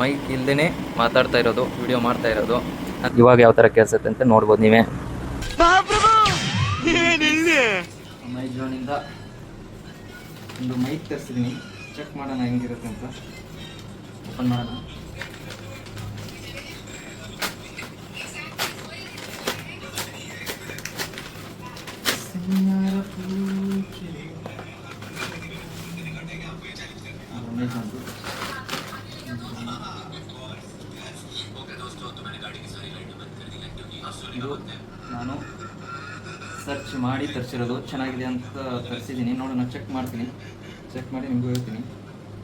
Mic ಇಲ್ಲದೇ ಮಾತಾಡ್ತಾ ಇರೋದು ವಿಡಿಯೋ ಮಾಡ್ತಾ ಇರೋದು. ಇವಾಗ ಯಾವ ಥರ ಕೇಳಿಸುತ್ತೆ ಅಂತ ನೋಡ್ಬೋದು ನೀವೇ. ಅಮೆಝಾನಿಂದ ಒಂದು ಮೈಕ್ ತರಿಸಿದ್ದೀನಿ ಚೆಕ್ ಮಾಡೋಣ ಹೆಂಗಿರುತ್ತೆ ಅಂತ. ಓಪನ್ ಮಾಡೋಣ. ಇದು ನಾನು ಸರ್ಚ್ ಮಾಡಿ ತರಿಸಿರೋದು ಚೆನ್ನಾಗಿದೆ ಅಂತ ತರಿಸಿದ್ದೀನಿ. ನೋಡೋಣ ಚೆಕ್ ಮಾಡ್ತೀನಿ. ಚೆಕ್ ಮಾಡಿ ನಿಮಗೂ ಹೇಳ್ತೀನಿ.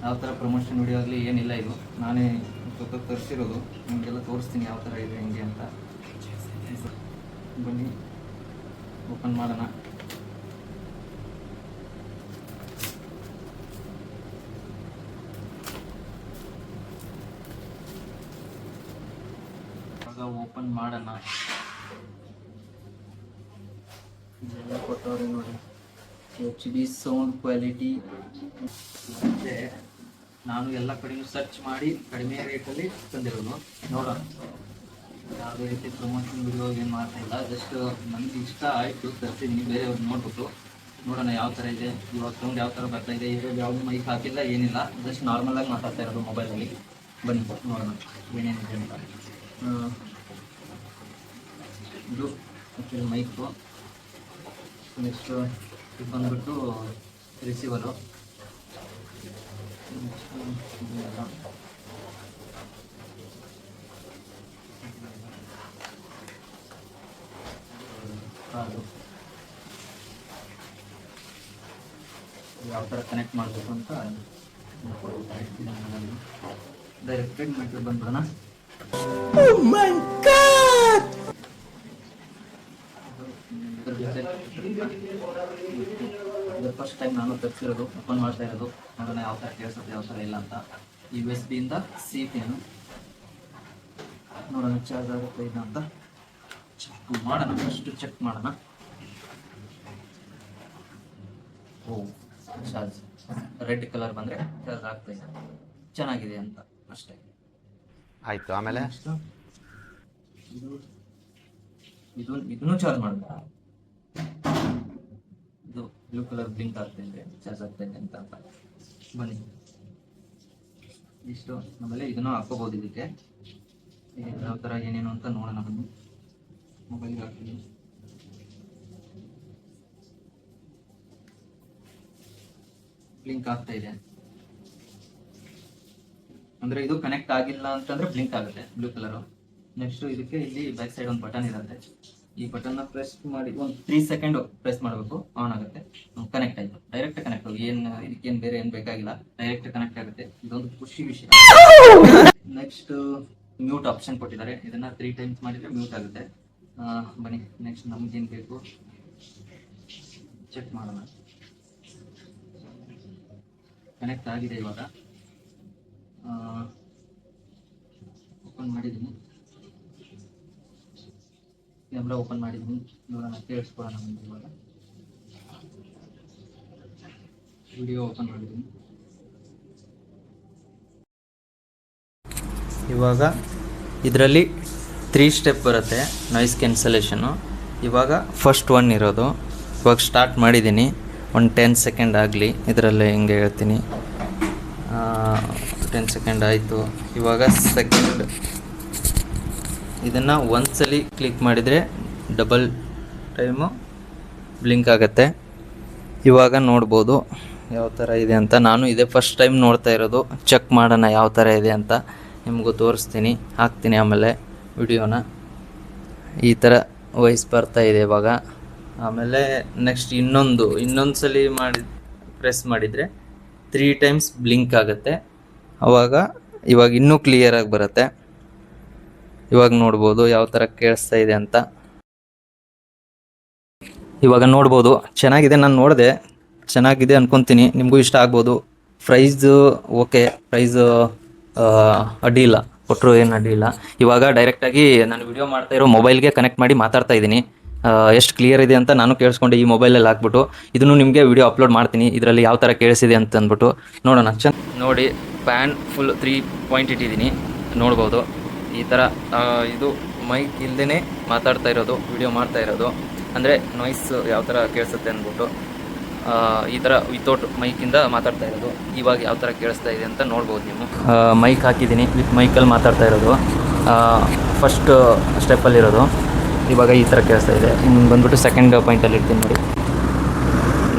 ಯಾವ ಥರ ಪ್ರಮೋಷನ್ ವಿಡಿಯೋ ಆಗಲಿ ಏನಿಲ್ಲ ಇದು. ನಾನೇ ಸ್ವತಃ ತರಿಸಿರೋದು. ನಿಮಗೆಲ್ಲ ತೋರಿಸ್ತೀನಿ ಯಾವ ಥರ ಇದೆ, ಹೆಂಗೆ ಅಂತ. ಬನ್ನಿ ಓಪನ್ ಮಾಡೋಣ. ಓಪನ್ ಮಾಡೋಣ. ಇದೆಲ್ಲ ಕೊಟ್ಟವ್ರೆ ನೋಡಿ. ಎಚ್ ಡಿ ಸೌಂಡ್ ಕ್ವಾಲಿಟಿ ಮತ್ತೆ ನಾನು ಎಲ್ಲ ಕಡೆಯೂ ಸರ್ಚ್ ಮಾಡಿ ಕಡಿಮೆ ರೇಟಲ್ಲಿ ತಂದಿರೋದು. ನೋಡೋಣ. ಯಾವುದೇ ರೀತಿ ಪ್ರಮೋಷನ್ ವಿಡಿಯೋ ಏನು ಮಾಡ್ತಾ ಇಲ್ಲ. ಜಸ್ಟ್ ನನಗೆ ಇಷ್ಟ ಆಯಿತು. ತರ್ತೀನಿ. ಬೇರೆಯವ್ರು ನೋಡ್ಬಿಟ್ಟು. ನೋಡೋಣ ಯಾವ ಥರ ಇದೆ. ಇವಾಗ ಸೌಂಡ್ ಯಾವ ಥರ ಬರ್ತಾ ಇದೆ. ಇವಾಗ ಯಾವುದು ಮೈಕ್ ಹಾಕಿಲ್ಲ ಏನಿಲ್ಲ. ಜಸ್ಟ್ ನಾರ್ಮಲಾಗಿ ಮಾತಾಡ್ತಾ ಇರೋದು ಮೊಬೈಲಲ್ಲಿ ಬನ್ನಿ ನೋಡೋಣ. ಏನೇನಿದೆ ಅಂತ. ಇದು ಆ್ಯಕ್ಚುಲಿ ಮೈಕು ನೆಕ್ಸ್ಟ್ ಇದು ಬಂದುಬಿಟ್ಟು ರಿಸೀವರು. ಯಾವ ಥರ ಕನೆಕ್ಟ್ ಮಾಡಬೇಕು ಅಂತ ಡೈರೆಕ್ಟ್ ಮೆಟ್ರಿಕ್ ಬಂದ್ಬಿಡೋಣ. ಇದು ಫಸ್ಟ್ ಟೈಮ್ ನಾನು ತರಿಸಿರೋದು ಓಪನ್ ಮಾಡ್ತಾ ಇರೋದು ನೋಡೋಣ ಯಾವ ಥರ ಕೇಳಿಸುತ್ತೆ ಯಾವ ಥರ ಇಲ್ಲ ಅಂತ. ಯು ಎಸ್ ಬಿಯಿಂದ ಸಿ ಪಿಯನ್ನು ನೋಡೋಣ ಚಾರ್ಜ್ ಆಗುತ್ತೆ ಇಲ್ಲ ಅಂತ ಚೆಕ್ ಮಾಡೋಣ ಫಸ್ಟ್ ಚೆಕ್ ಮಾಡೋಣ. ಓ ಚಾರ್ಜ್ ರೆಡ್ ಕಲರ್ ಬಂದರೆ ಚಾರ್ಜ್ ಆಗ್ತಾ ಇದೆ. ಚೆನ್ನಾಗಿದೆ ಅಂತ ಅಷ್ಟೇ. ಆಯಿತು ಆಮೇಲೆ? ಇದು ಇದನ್ನು ಚಾರ್ಜ್ ಮಾಡಬೇಕಾ. ಇದು ಬ್ಲೂ ಕಲರ್ ಬ್ಲಿಂಕ್ ಆಗ್ತಾ ಇದೆ ಚಾರ್ಜ್ ಆಗ್ತಾ ಇದೆ ಅಂತ. ಬನ್ನಿ. ಇಷ್ಟು. ಆಮೇಲೆ ಇದನ್ನು ಹಾಕೋಬಹುದು ಇದಕ್ಕೆ. ಯಾವ ಥರ ಏನೇನು ಅಂತ ನೋಡೋಣ ಬನ್ನಿ. ಮೊಬೈಲ್ ಹಾಕ್ತೀನಿ. ಬ್ಲಿಂಕ್ ಆಗ್ತಾ ಇದೆ. ಅಂದ್ರೆ ಇದು ಕನೆಕ್ಟ್ ಆಗಿಲ್ಲ ಅಂತಂದ್ರೆ ಬ್ಲಿಂಕ್ ಆಗುತ್ತೆ ಬ್ಲೂ ಕಲರ್ ನೆಕ್ಸ್ಟ್ ಇದಕ್ಕೆ ಇಲ್ಲಿ ಬ್ಯಾಕ್ ಸೈಡ್ ಒಂದು ಬಟನ್ ಇರುತ್ತೆ. ಈ ಬಟನ್ ಪ್ರೆಸ್ ಮಾಡಿ ಒಂದು ತ್ರೀ ಸೆಕೆಂಡ್ ಪ್ರೆಸ್ ಮಾಡಬೇಕು ಆನ್ ಆಗುತ್ತೆ. ಕನೆಕ್ಟ್ ಆಯ್ತು. ಡೈರೆಕ್ಟ್ ಕನೆಕ್ಟ್ ಆಗಿ ಏನ್ ಇದಕ್ಕೇನು ಬೇರೆ ಏನ್ ಬೇಕಾಗಿಲ್ಲ. ಡೈರೆಕ್ಟ್ ಕನೆಕ್ಟ್ ಆಗುತ್ತೆ. ಇದೊಂದು ಖುಷಿ ವಿಷಯ. ನೆಕ್ಸ್ಟ್ ಮ್ಯೂಟ್ ಆಪ್ಷನ್ ಕೊಟ್ಟಿದ್ದಾರೆ. ಇದನ್ನ ತ್ರೀ ಟೈಮ್ಸ್ ಮಾಡಿದ್ರೆ ಮ್ಯೂಟ್ ಆಗುತ್ತೆ. ಬನ್ನಿ. ನೆಕ್ಸ್ಟ್ ನಮ್ಗೇನ್ ಬೇಕು? ಚೆಕ್ ಮಾಡೋಣ. ಕನೆಕ್ಟ್ ಆಗಿದೆ ಇವಾಗ ಓಪನ್ ಮಾಡಿದ್ದೀನಿ ಕ್ಯಾಮ್ರಾ ಓಪನ್ ಮಾಡಿದ್ದೀನಿ ನೋಡೋಣ, ಕೇಳಿಸ್ಕೊಳ್ಳೋಣ ಇವಾಗ. ವಿಡಿಯೋ ಓಪನ್ ಮಾಡಿದ್ದೀನಿ ಇವಾಗ ಇದರಲ್ಲಿ ತ್ರೀ ಸ್ಟೆಪ್ ಬರುತ್ತೆ ನಾಯ್ಸ್ ಕ್ಯಾನ್ಸಲೇಷನು ಇವಾಗ ಫಸ್ಟ್ ಒನ್ ಇರೋದು. ಇವಾಗ ಸ್ಟಾರ್ಟ್ ಮಾಡಿದ್ದೀನಿ. ಒಂದು ಟೆನ್ ಸೆಕೆಂಡ್ ಆಗಲಿ, ಇದರಲ್ಲೇ ಹಿಂಗೆ ಹೇಳ್ತೀನಿ. ಟೆನ್ ಸೆಕೆಂಡ್ ಆಯಿತು. ಇವಾಗ ಸೆಕೆಂಡ್ ಇದನ್ನು ಒಂದ್ಸಲಿ ಕ್ಲಿಕ್ ಮಾಡಿದರೆ ಡಬಲ್ ಟೈಮು ಬ್ಲಿಂಕ್ ಆಗುತ್ತೆ. ಇವಾಗ ನೋಡ್ಬೋದು ಯಾವ ಥರ ಇದೆ ಅಂತ. ನಾನು ಇದೇ ಫಸ್ಟ್ ಟೈಮ್ ನೋಡ್ತಾ ಇರೋದು. ಚೆಕ್ ಮಾಡೋಣ ಯಾವ ಥರ ಇದೆ ಅಂತ. ನಿಮಗೂ ತೋರಿಸ್ತೀನಿ. ಹಾಕ್ತೀನಿ ಆಮೇಲೆ ವಿಡಿಯೋನ. ಈ ಥರ ವಾಯ್ಸ್ ಬರ್ತಾ ಇದೆ ಇವಾಗ. ಆಮೇಲೆ ನೆಕ್ಸ್ಟ್ ಇನ್ನೊಂದು ಇನ್ನೊಂದು ಸಲ ಮಾಡಿ, ಪ್ರೆಸ್ ಮಾಡಿದರೆ ತ್ರೀ ಟೈಮ್ಸ್ ಬ್ಲಿಂಕ್ ಆಗುತ್ತೆ. ಆವಾಗ ಇವಾಗ ಇನ್ನೂ ಕ್ಲಿಯರಾಗಿ ಬರುತ್ತೆ. ಇವಾಗ ನೋಡ್ಬೋದು ಯಾವ ಥರ ಕೇಳಿಸ್ತಾ ಇದೆ ಅಂತ. ಇವಾಗ ನೋಡ್ಬೋದು. ಚೆನ್ನಾಗಿದೆ, ನಾನು ನೋಡಿದೆ. ಚೆನ್ನಾಗಿದೆ ಅಂದ್ಕೊತೀನಿ ನಿಮಗೂ ಇಷ್ಟ ಆಗ್ಬೋದು. Price okay. ಪ್ರೈಸು ಅಡ್ಡಿ ಇಲ್ಲ. ಕೊಟ್ಟರು ಏನು ಅಡ್ಡಿ ಇಲ್ಲ. ಇವಾಗ ಡೈರೆಕ್ಟಾಗಿ ನಾನು ವಿಡಿಯೋ ಮಾಡ್ತಾ ಇರೋ ಮೊಬೈಲ್ಗೆ ಕನೆಕ್ಟ್ ಮಾಡಿ ಮಾತಾಡ್ತಾ ಇದ್ದೀನಿ. ಎಷ್ಟು ಕ್ಲಿಯರ್ ಇದೆ ಅಂತ ನಾನು ಕೇಳಿಸ್ಕೊಂಡೆ ಈ ಮೊಬೈಲಲ್ಲಿ ಹಾಕ್ಬಿಟ್ಟು ಇದನ್ನು ನಿಮಗೆ ವಿಡಿಯೋ ಅಪ್ಲೋಡ್ ಮಾಡ್ತೀನಿ. ಇದರಲ್ಲಿ ಯಾವ ಥರ ಕೇಳಿಸಿದೆ ಅಂತ ಅಂದ್ಬಿಟ್ಟು ನೋಡೋಣ. ಚೆನ್ನ ನೋಡಿ ಪ್ಯಾನ್ ಫುಲ್ ತ್ರೀ ಪಾಯಿಂಟ್ ಇಟ್ಟಿದ್ದೀನಿ. ನೋಡ್ಬೋದು. ಈ ಥರ ಇದು ಮೈಕ್ ಇಲ್ಲದೇ ಮಾತಾಡ್ತಾ ಇರೋದು ವಿಡಿಯೋ ಮಾಡ್ತಾ ಇರೋದು. ಅಂದರೆ ನಾಯ್ಸ್ ಯಾವ ಥರ ಕೇಳಿಸುತ್ತೆ ಅಂದ್ಬಿಟ್ಟು ಈ ಥರ ವಿತೌಟ್ ಮೈಕಿಂದ ಮಾತಾಡ್ತಾ ಇರೋದು. ಇವಾಗ ಯಾವ ಥರ ಕೇಳಿಸ್ತಾ ಇದೆ ಅಂತ ನೋಡ್ಬೋದು ನೀವು. ಮೈಕ್ ಹಾಕಿದ್ದೀನಿ ವಿತ್ ಮೈಕಲ್ಲಿ ಮಾತಾಡ್ತಾ ಇರೋದು. ಫಸ್ಟ್ ಸ್ಟೆಪ್ಪಲ್ಲಿರೋದು ಇವಾಗ ಈ ಥರ ಕೇಳಿಸ್ತಾ ಇದೆ. ಇನ್ನು ಬಂದ್ಬಿಟ್ಟು ಸೆಕೆಂಡ್ ಪಾಯಿಂಟಲ್ಲಿ ಇರ್ತೀನಿ ನೋಡಿ.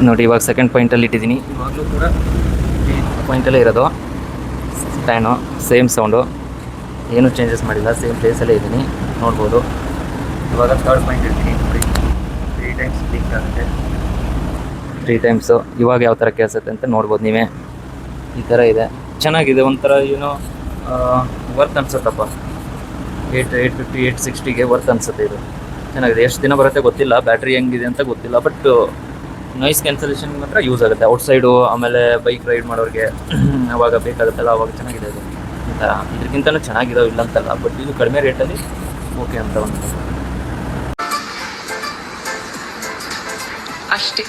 ನೋಡಿ, ಇವಾಗ ಸೆಕೆಂಡ್ ಪಾಯಿಂಟಲ್ಲಿ ಇಟ್ಟಿದ್ದೀನಿ. ಇವಾಗಲೂ ಕೂಡ ಪಾಯಿಂಟಲ್ಲೇ ಇರೋದು. ಸ್ಟ್ಯಾನು ಸೇಮ್ ಸೌಂಡು ಏನೂ ಚೇಂಜಸ್ ಮಾಡಿಲ್ಲ ಸೇಮ್ ಪ್ಲೇಸಲ್ಲೇ ಇದ್ದೀನಿ. ನೋಡ್ಬೋದು. ಇವಾಗ ಥರ್ಡ್ ಪಾಯಿಂಟ್ ಇರ್ತೀನಿ ನೋಡಿ. ತ್ರೀ ಟೈಮ್ಸು ಇವಾಗ ಯಾವ ಥರ ಕೇಳಿಸುತ್ತೆ ಅಂತ ನೋಡ್ಬೋದು ನೀವೇ. ಈ ಥರ ಇದೆ. ಚೆನ್ನಾಗಿದೆ, ಒಂಥರ ಏನೋ ವರ್ತ್ ಅನ್ಸುತ್ತಪ್ಪ. ಏಯ್ಟ್ ಏಯ್ಟ್ ಫಿಫ್ಟಿ ಏಯ್ಟ್ ಸಿಕ್ಸ್ಟಿಗೆ ವರ್ತ್ ಅನ್ಸುತ್ತೆ ಇದು. ಚೆನ್ನಾಗಿದೆ. ಎಷ್ಟು ದಿನ ಬರುತ್ತೆ ಗೊತ್ತಿಲ್ಲ. ಬ್ಯಾಟ್ರಿ ಹೆಂಗಿದೆ ಅಂತ ಗೊತ್ತಿಲ್ಲ. ಬಟ್ ನಾಯ್ಸ್ ಕ್ಯಾನ್ಸಲೇಷನ್ ಮಾತ್ರ ಯೂಸ್ ಆಗುತ್ತೆ. ಔಟ್ಸೈಡು ಆಮೇಲೆ ಬೈಕ್ ರೈಡ್ ಮಾಡೋರಿಗೆ ಅವಾಗ ಬೇಕಾಗುತ್ತಲ್ಲ, ಅವಾಗ ಚೆನ್ನಾಗಿದೆ ಇದು ಥರ ಇದಕ್ಕಿಂತಲೂ ಚೆನ್ನಾಗಿದಾವೆ ಇಲ್ಲ ಅಂತಲ್ಲ ಬಟ್ ಇದು ಕಡಿಮೆ ರೇಟಲ್ಲಿ ಓಕೆ ಅಂತ ಒಂದು. ಅಷ್ಟೇ